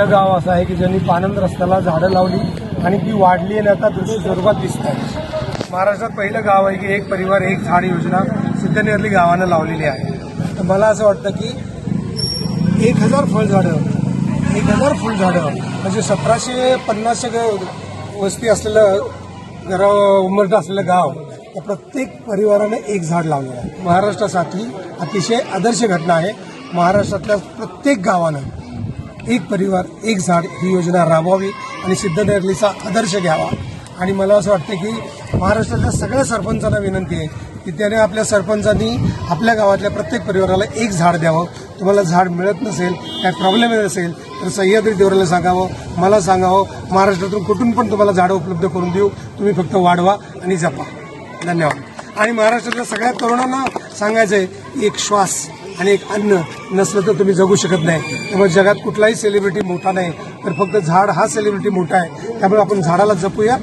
आपलं गाव असं आहे की ज्यांनी पानंद रस्त्याला झाडं लावली आणि ती वाढली आणि आता दृश्य स्वरूपात दिसत आहे. महाराष्ट्रात पहिलं गाव आहे की एक परिवार एक झाड योजना सिद्धनेरली गावानं लावलेली आहे. तर मला असं वाटतं की एक हजार फळझाडं एक हजार फुलझाडं म्हणजे सतराशे पन्नासशे वस्ती असलेलं घर उमरट असलेलं गाव त्या प्रत्येक परिवाराने एक झाड लावलेलं आहे. महाराष्ट्रासाठी अतिशय आदर्श घटना आहे. महाराष्ट्रातल्या प्रत्येक गावानं एक परिवार एक झाड ही योजना राबवावी आणि सिद्धनेरलीचा आदर्श घ्यावा. आणि मला असं वाटतं की महाराष्ट्रातल्या सगळ्या सरपंचांना विनंती आहे की त्याने आपल्या सरपंचांनी आपल्या गावातल्या प्रत्येक परिवाराला एक झाड द्यावं. तुम्हाला झाड मिळत नसेल काय प्रॉब्लेम येत असेल तर सह्याद्री देवराला सांगावं. मला सांगावं महाराष्ट्रातून कुठून पण तुम्हाला झाडं उपलब्ध करून देऊ. तुम्ही फक्त वाढवा आणि जपा. धन्यवाद. आणि महाराष्ट्रातल्या सगळ्या तरुणांना सांगायचं आहे एक श्वास. आणि एक अन्न नसलं तर तुम्ही जगू शकत नाही. त्यामुळे जगात कुठलाही सेलिब्रिटी मोठा नाही तर फक्त झाड हा सेलिब्रिटी मोठा आहे. त्यामुळे आपण झाडाला जपूया.